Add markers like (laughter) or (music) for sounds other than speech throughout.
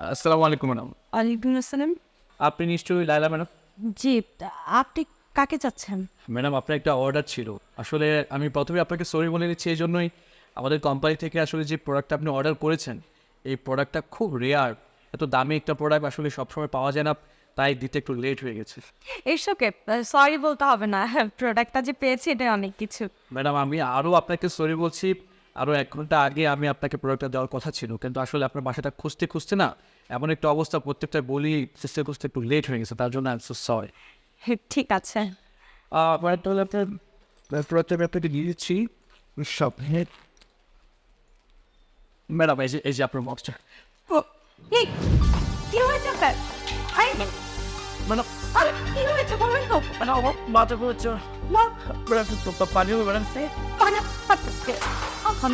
আসসালামু আলাইকুম ম্যাডাম। ওয়ালাইকুম আসসালাম। আপনি নিশ্চয়ই লাইলা ম্যাডাম? জি আপনি কাকে চাচ্ছেন? ম্যাডাম আপনার একটা অর্ডার ছিল। আসলে আমি প্রথমে আপনাকে সরি বলে নিচ্ছি এই জন্যই আমাদের কোম্পানি থেকে আসলে যে প্রোডাক্টটা আপনি অর্ডার করেছেন এই প্রোডাক্টটা খুব রেয়ার এত দামি একটা প্রোডাক্ট আসলে সবসময় পাওয়া যায় না তাই দিতে একটু লেট হয়ে গেছে। এসবকে সরি বলতে হবে না। (laughs) প্রোডাক্টটা যে পেয়েছি এটা অনেক কিছু। ম্যাডাম আমি আরও আপনাকে সরি বলছি আরও এক ঘণ্টা আগে আমি আপনাকে প্রোডাক্টটা দেওয়ার কথা ছিল কিন্তু আসলে আপনার বাসাটা খুঁজতে খুঁজতে না এমন একটা অবস্থা প্রত্যেকটা বলি চেষ্টা খুঁজতে একটু লেট হয়ে গেছে তার জন্য আই সো সরি ঠিক আছে। মানে তাহলে আপনার প্রোডাক্টটা আমি আপনাকে দিয়ে দিচ্ছি। সব ম্যাডাম এই যে এই যে আপনার বক্সটা কি হয়েছে আপনার? ম্যাডাম আরে, কি হয়েছে বলেন তো? ম্যাডাম আমার মাথা ঘুরছে। না একটু পানি হবে ম্যাডাম পানা এখন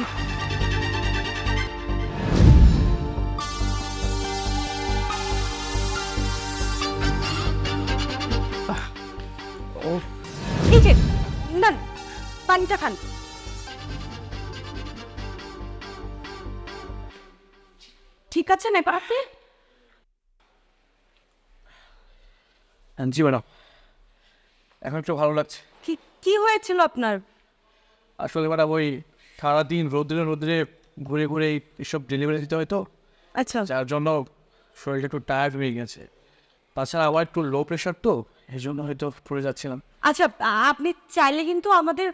ও। এই যে না পানিটা খান। ঠিক আছে না আপনি জি ম্যাডাম এখন একটু ভালো লাগছে। কি কি হয়েছিল আপনার? আসলে ম্যাডাম ওই সারাদিন রোদ্রে রোদ্রে ঘুরে ঘুরে এই- এইসব ডেলিভারি দিতে হয় তো আচ্ছা। যার জন্য শরীরটা একটু টায়ার্ড হয়ে গেছে। তাছাড়া আমার একটু লো প্রেশার তো এই জন্য হয়তো পড়ে যাচ্ছিলাম। আচ্ছা আপনি চাইলে কিন্তু আমাদের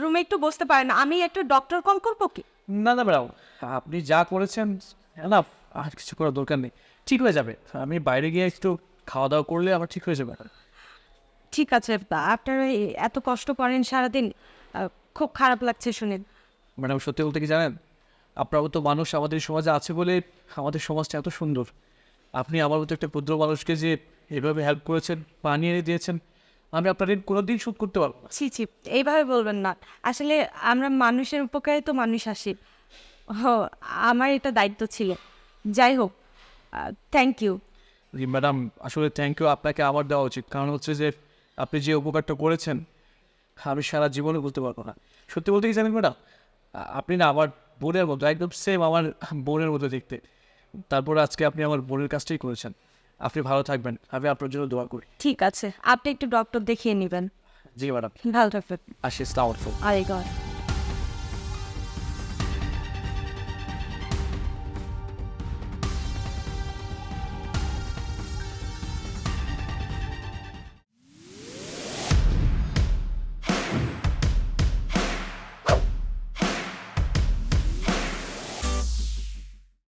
রুমে একটু বসতে পারেন। আমি একটু ডক্টর কল করব কি? না না ম্যাডাম আপনি যা করেছেন না আর কিছু করার দরকার নেই। ঠিক হয়ে যাবে। আমি বাইরে গিয়ে একটু খাওয়া দাওয়া করলে আমার ঠিক হয়ে যাবে ঠিক আছে আপনারা এত কষ্ট করেন সারাদিন খুব খারাপ লাগছে শুনে। ম্যাডাম সত্যি বলতে কি জানেন? আপনার মতো মানুষ আমাদের সমাজে আছে বলে আমাদের সমাজটা এত সুন্দর। আপনি আমার মতো একটা ক্ষুদ্র মানুষকে যে এভাবে হেল্প করেছেন পানি এনে দিয়েছেন আমি আপনার ঋণ কোনো দিন শোধ করতে পারব ছি ছি এইভাবে বলবেন না। আসলে আমরা মানুষের উপকারে তো মানুষ আসি। ও আমার এটা দায়িত্ব ছিল। যাই হোক থ্যাংক ইউ জি ম্যাডাম আসলে থ্যাংক ইউ আপনাকে আবার দেওয়া উচিত। কারণ হচ্ছে যে আপনি যে উপকারটা করেছেন আমি সারা জীবনে বলতে পারব না। সত্যি বলতে কি জানেন ম্যাডাম? আপনি না আমার বোনের মতো একদম সেম আমার বোনের মতো দেখতে। তারপর আজকে আপনি আমার বোনের কাজটাই করেছেন। আপনি ভালো থাকবেন। আমি আপনার জন্য দোয়া করি। ঠিক আছে। আপনি একটু ডক্টর দেখিয়ে নেবেন। জি ম্যাডাম। ভালো থাকবেন। আসি ইসলাম আলাইকুম।